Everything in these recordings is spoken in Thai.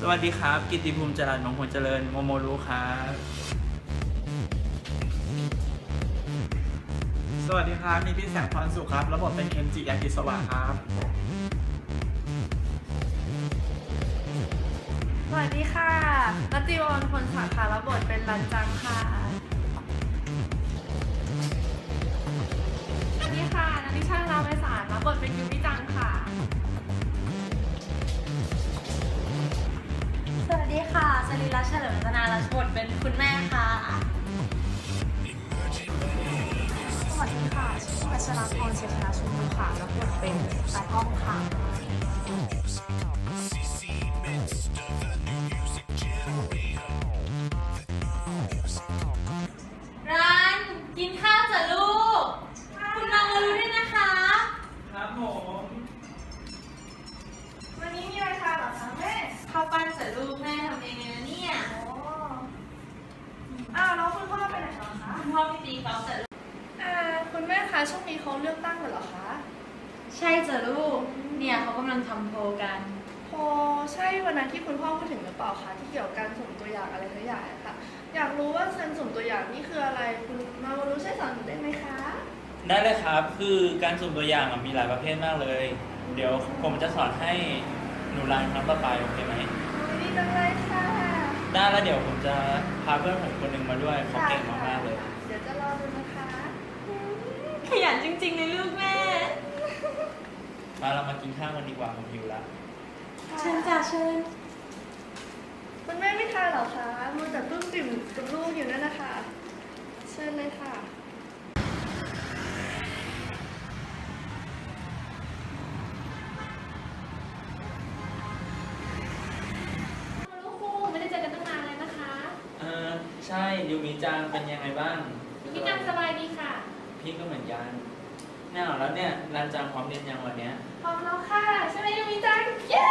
สวัสดีครับ กิติภูมิจรัสมงคลเจริญโมโมรุครับ สวัสดีครับมีพี่แสงพรสุขครับ ระบบเป็นเคนจิยากิสวะครับ สวัสดีค่ะรัตติวรพลสาขารับบทเป็นรันจังค่ะ สวัสดีค่ะนันทิชาลาเวสารรับบทเป็นยูมิจัง รีรัชเฉลิมรัตนารัชบทเป็นคุณแม่ค่ะ สวัสดีค่ะชื่อวัชรพรเชษฐาชุมค่ะรับบทเป็นตาก้องค่ะ คะคุณพ่อพี่ตีเขาจ้ะลูกอ่าคุณแม่คะช่วงนี้เขาเลือกตั้งกันเหรอคะใช่จ้ะลูก เนี่ยเขากำลังทำโพลกัน พอใช่วันนั้นที่คุณพ่อพูดถึงหรือเปล่าคะที่เกี่ยวกับการสุ่มตัวอย่างอะไรทั้งอย่างอะค่ะ อยากรู้ว่าเซนสุ่มตัวอย่างนี่คืออะไรคุณมามารู้ช่วยสอนหนูได้ไหมคะได้เลยครับ คือการสุ่มตัวอย่างอะมีหลายประเภทมากเลย เดี๋ยวผมจะสอนให้หนูรันครั้งต่อไปโอเคไหมโอ้ยดีจังเลยค่ะ ได้แล้วเดี๋ยวผมจะพาเพื่อนผมคนหนึ่งมาด้วยเขาเก่งมากๆเลย เดี๋ยวจะรอดูนะคะ ขยันจริงๆเลยลูกแม่ มาเรามากินข้าวกันดีกว่าผมหิวแล้วเชิญจ้ะเชิญ คุณแม่ไม่ทานเหรอคะมือแต่ปลื้มปิ่มกับลูกอยู่นั่นนะคะ เชิญเลยค่ะ ลูกคู่ไม่ได้เจอกันตั้งนานเลยนะคะ เออใช่ยูมิจังเป็นยังไงบ้าง พี่นังสบายดีค่ะ พี่ก็เหมือนกันแน่นอนแล้วเนี่ยรันจังพร้อมเรียนยังวันเนี้ย พร้อมแล้วค่ะ ใช่ไหมยูมิจังเย้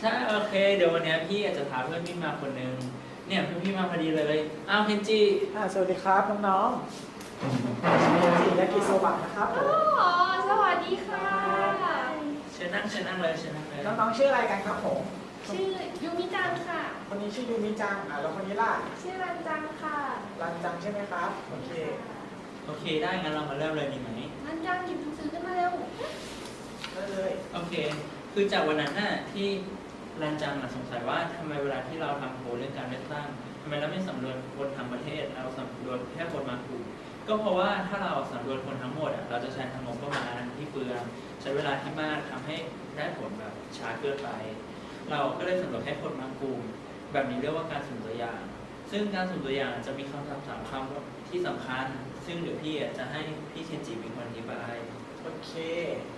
ใช่โอเค เดี๋ยววันเนี้ยพี่อาจจะพาเพื่อนพี่มาคนนึงเนี่ยเพื่อนพี่มาพอดีเลยอ้าวเคนจิอ่าสวัสดีครับน้องๆเคนจิยากิสวะนะครับผมอ๋อสวัสดีค่ะ เชิญนั่งเชิญนั่งเลยเชิญนั่งเลยน้องๆชื่ออะไรกันครับผม ชื่อยูมิจังค่ะ คนนี้ชื่อยูมิจัง อ่าแล้วคนนี้ล่ะ ชื่อรันจังค่ะ รันจังใช่ไหมครับ โอเค โอเค ได้ งั้นเรามาเริ่มเลยดีไหมรันจังหยิบหนังสือขึ้นมาเร็วได้เลย โอเค คือจากวันนั้นน่ะที่รันจังอะสงสัยว่าทำไมเวลาที่เราทำโพลเรื่องการเลือกตั้งทำไมเราไม่สำรวจคนทั้งประเทศ เราสำรวจแค่คนบางกลุ่มก็เพราะว่าถ้าเราสำรวจคนทั้งหมดอะเราจะใช้ทั้งงบประมาณที่เปลืองใช้เวลาที่มากทำให้ได้ผลแบบช้าเกินไป เราก็เลยสำรวจแค่คนบางกลุ่ม แบบนี้เรียกว่าการสุ่มตัวอย่าง ซึ่งการสุ่มตัวอย่างจะมีคำศัพท์สามคำที่สำคัญ ซึ่งเดี๋ยวพี่อะจะให้พี่เคนจิเป็นคนอธิบายโอเค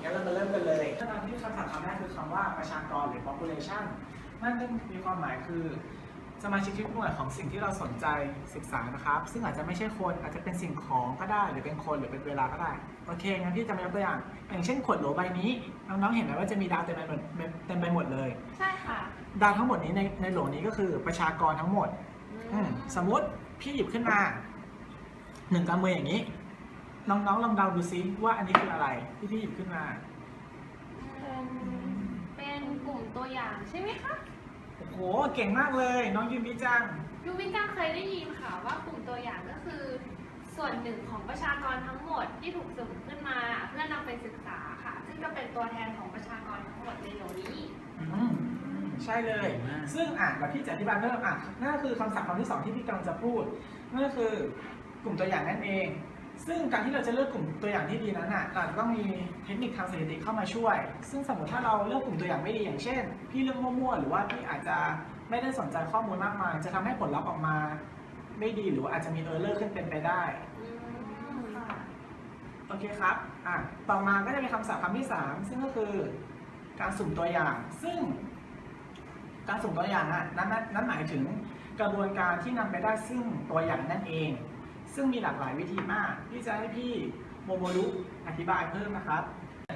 งั้นเรามาเริ่มกันเลยถ้าตามที่คำถามคำแรกคือคำว่าประชากรหรือ population นั่นก็มีความหมายคือสมาชิกทุกหน่วยของสิ่งที่เราสนใจศึกษานะครับ ซึ่งอาจจะไม่ใช่คนอาจจะเป็นสิ่งของก็ได้ หรือเป็นคนหรือเป็นเวลาก็ได้ โอเค งั้นพี่จะมายกตัวอย่าง อย่างเช่นขวดโหลใบนี้ น้องๆ เห็นไหมว่าจะมีดาวเต็มไปหมดเต็มไปหมดเลย ใช่ค่ะ ดาวทั้งหมดนี้ในในโหลนี้ก็คือประชากรทั้งหมดอืม สมมติพี่หยิบขึ้นมาหนึ่งกำมืออย่างนี้ น้องๆลองเดาดูซิว่าอันนี้คืออะไรที่พี่หยิบขึ้นมา เป็นกลุ่มตัวอย่างใช่ไหมคะโอ้โหเก่งมากเลย น้องยูมิจังยูมิจังเคยได้ยินค่ะว่ากลุ่มตัวอย่างก็คือ ส่วนหนึ่งของประชากรทั้งหมดที่ถูกสุ่มขึ้นมาเพื่อนำไปศึกษาค่ะ ซึ่งก็เป็นตัวแทนของประชากรทั้งหมดในโลกนี้อืม ใช่เลยเก่งมากซึ่งอะแบบพี่จะอธิบายเพิ่มอะนั่นก็คือคำศัพท์คำที่สองที่พี่กำลังจะพูด นั่นก็คือกลุ่มตัวอย่างนั่นเอง ซึ่งการที่เราจะเลือกกลุ่มตัวอย่างที่ดีนั้นอะเราอาจจะต้องมีเทคนิคทางสถิติเข้ามาช่วย ซึ่งสมมติถ้าเราเลือกกลุ่มตัวอย่างไม่ดีอย่างเช่น พี่เลือกมั่วๆหรือว่าพี่อาจจะไม่ได้สนใจข้อมูลมากมาย จะทำให้ผลลัพธ์ออกมาไม่ดีหรือว่าอาจจะมีเออร์เลอร์ขึ้นเป็นไปได้โอเคครับ อะ ต่อมาก็จะมีคำศัพท์คำที่ 3 ซึ่งก็คือการสุ่มตัวอย่าง ซึ่ง การสุ่มตัวอย่างอะนั้นนั้นนั้นหมายถึงกระบวนการที่นำไปได้ซึ่งตัวอย่างนั่นเอง ซึ่งมีหลากหลายวิธีมากที่จะให้พี่โมโมรุอธิบายเพิ่มนะครับ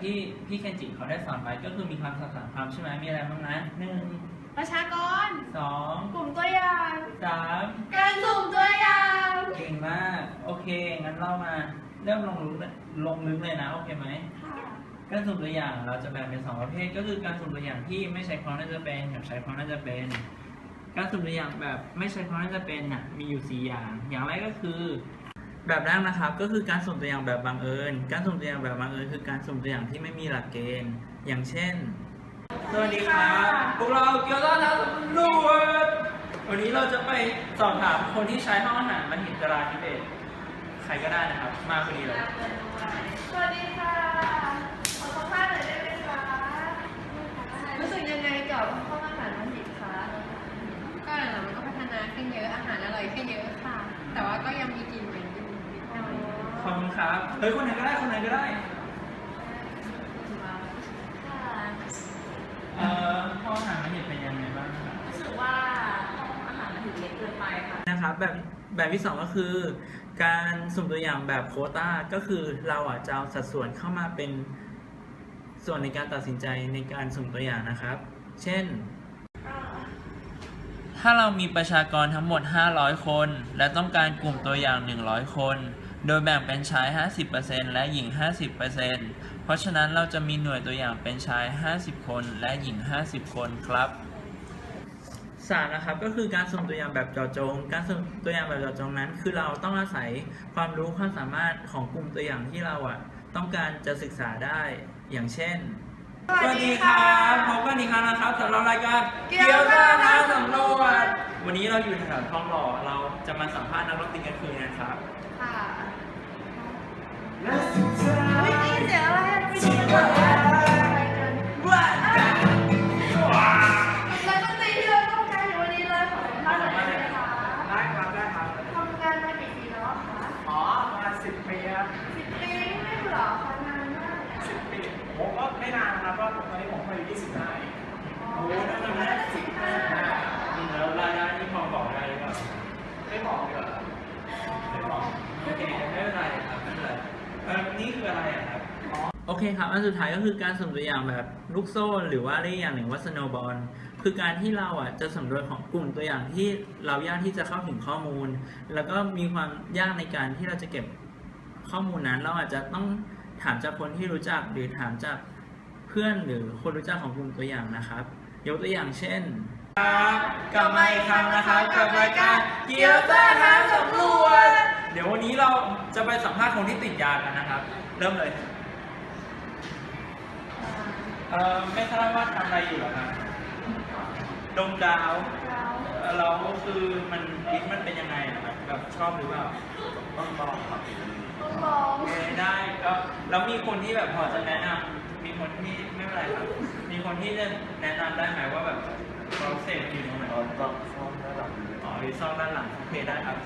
ที่พี่เคนจิเขาได้สอนไปก็คือมีคำศัพท์สามคำใช่ไหมมีอะไรบ้างนะหนึ่งประชากรสองกลุ่มตัวอย่างสามการสุ่มตัวอย่างเก่งมาก โอเค งั้นเรามาเริ่มลงลึกเลยลงลึกเลยนะ โอเคไหมค่ะ การสุ่มตัวอย่างเราจะแบ่งเป็นสองประเภท ก็คือการสุ่มตัวอย่างที่ไม่ใช้ความน่าจะเป็นกับใช้ความน่าจะเป็น การสุ่มตัวอย่างแบบไม่ใช้ความน่าจะเป็นน่ะมีอยู่สี่อย่าง อย่างแรกก็คือ แบบแรกนะครับก็คือการสุ่มตัวอย่างแบบบังเอิญ การสุ่มตัวอย่างแบบบังเอิญคือการสุ่มตัวอย่างที่ไม่มีหลักเกณฑ์ อย่างเช่น สวัสดีครับพวกเราเกียวต้าทัพตำรวจวันนี้เราจะไปสอบถามคนที่ใช้ห้องอาหารมหิตราธิเบศใครก็ได้นะครับ มาคนนี้เลยสวัสดีค่ะ เฮ้ยคนไหนก็ได้คนไหนก็ได้เอ่อห้องอาหารมหิตเป็นยังไงบ้างครับรู้สึกว่าห้องอาหารมันถึงเล็กเกินไปค่ะ นะครับแบบแบบที่สองก็คือ การสุ่มตัวอย่างแบบโควต้าก็คือเราอะจะเอาสัดส่วนเข้ามาเป็นส่วนในการตัดสินใจในการสุ่มตัวอย่างนะครับ เช่น ถ้าเรามีประชากรทั้งหมด 500 คน และต้องการกลุ่มตัวอย่าง 100 คน โดยแบ่งเป็นชาย 50%และหญิง 50%เพราะฉะนั้นเราจะมีหน่วยตัวอย่างเป็นชาย 50 คนและหญิง 50 คนครับสามนะครับก็คือการสุ่มตัวอย่างแบบเจาะจง การสุ่มตัวอย่างแบบเจาะจงนั้น คือเราต้องอาศัยความรู้ความสามารถของกลุ่มตัวอย่างที่เราอะต้องการจะศึกษาได้อย่างเช่น สวัสดีครับพบกันอีกครั้งนะครับสำหรับรายการเกี่ยวกับทางสำรวจวันนี้เราอยู่แถวทองหล่อเราจะมาสัมภาษณ์นักดนตรีกลางคืนนะครับค่ะ และสุดท้ เคครับ อันสุดท้ายก็คือการสุ่มตัวอย่างแบบลูกโซ่หรือว่าเรียกอย่างหนึ่งว่าสโนบอลคือการที่เราอะจะสำรวจของกลุ่มตัวอย่างที่เรายากที่จะเข้าถึงข้อมูล แล้วก็มีความยากในการที่เราจะเก็บข้อมูลนั้น เราอาจจะต้องถามจากคนที่รู้จักหรือถามจากเพื่อนหรือคนรู้จักของกลุ่มตัวอย่างนะครับ ยกตัวอย่างเช่นกลับมาอีกครั้งนะครับกับรายการเกียวต้าท้าสำรวจ เดี๋ยววันนี้เราจะไปสัมภาษณ์คนที่ติดยากันนะครับ เริ่มเลย เอ่อไม่ทราบว่าทำอะไรอยู่เหรอครับดมกาวเอ่อแล้วคือมันลิฟต์มันเป็นยังไงนะครับแบบชอบหรือเปล่าต้องลองครับต้องลองโอเคได้ก็แล้วมีคนที่แบบพอจะแนะนำมีคนที่ไม่เป็นไรครับ มีคนที่จะแนะนำได้ไหมว่าแบบเราเสพอยู่ตรงไหนอ๋อซ่อมด้านหลังอ๋อหรือซ่อมด้านหลังโอเคได้ครับ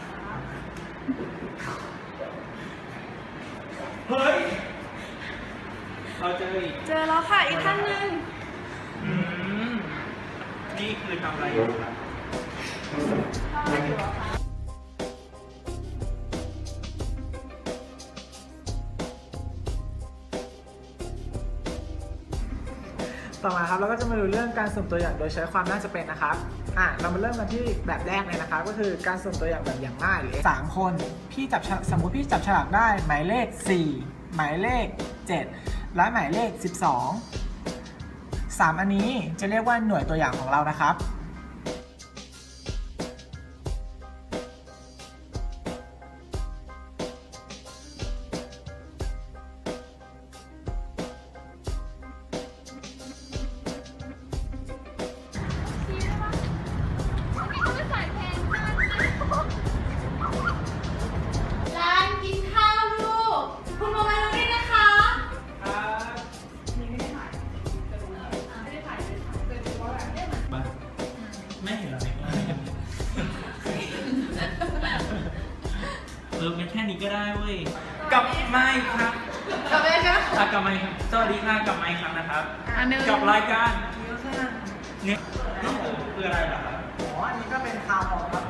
เฮ้ย เราเจออีกเจอแล้วค่ะอีกท่านหนึ่งอืมนี่คือทำอะไรอยู่ครับทำอะไรอยู่อะคะต่อมาครับเราก็จะมาดูเรื่องการสุ่มตัวอย่างโดยใช้ความน่าจะเป็นนะครับอะเรามาเริ่มกันที่แบบแรกเลยนะครับ ก็คือการสุ่มตัวอย่างแบบอย่างง่ายหรือสามคนพี่จับฉลากสมมุติพี่จับฉลากได้หมายเลข 4 หมายเลข 7 และหมายเลข 12 3 อันนี้จะเรียกว่าหน่วยตัวอย่างของเรานะครับ นแค่นี้ก็ได้เว้ยกลับมาอีกครั้งกลับไปค่ะอะกลับมาอีกครั้งสวัสดีค่ะกลับมาอีกครั้งนะครับอันหนึ่งกับรายการเนี่ยนี่คืออะไรเหรอครับอ๋ออันนี้ก็เป็นคาวของครับ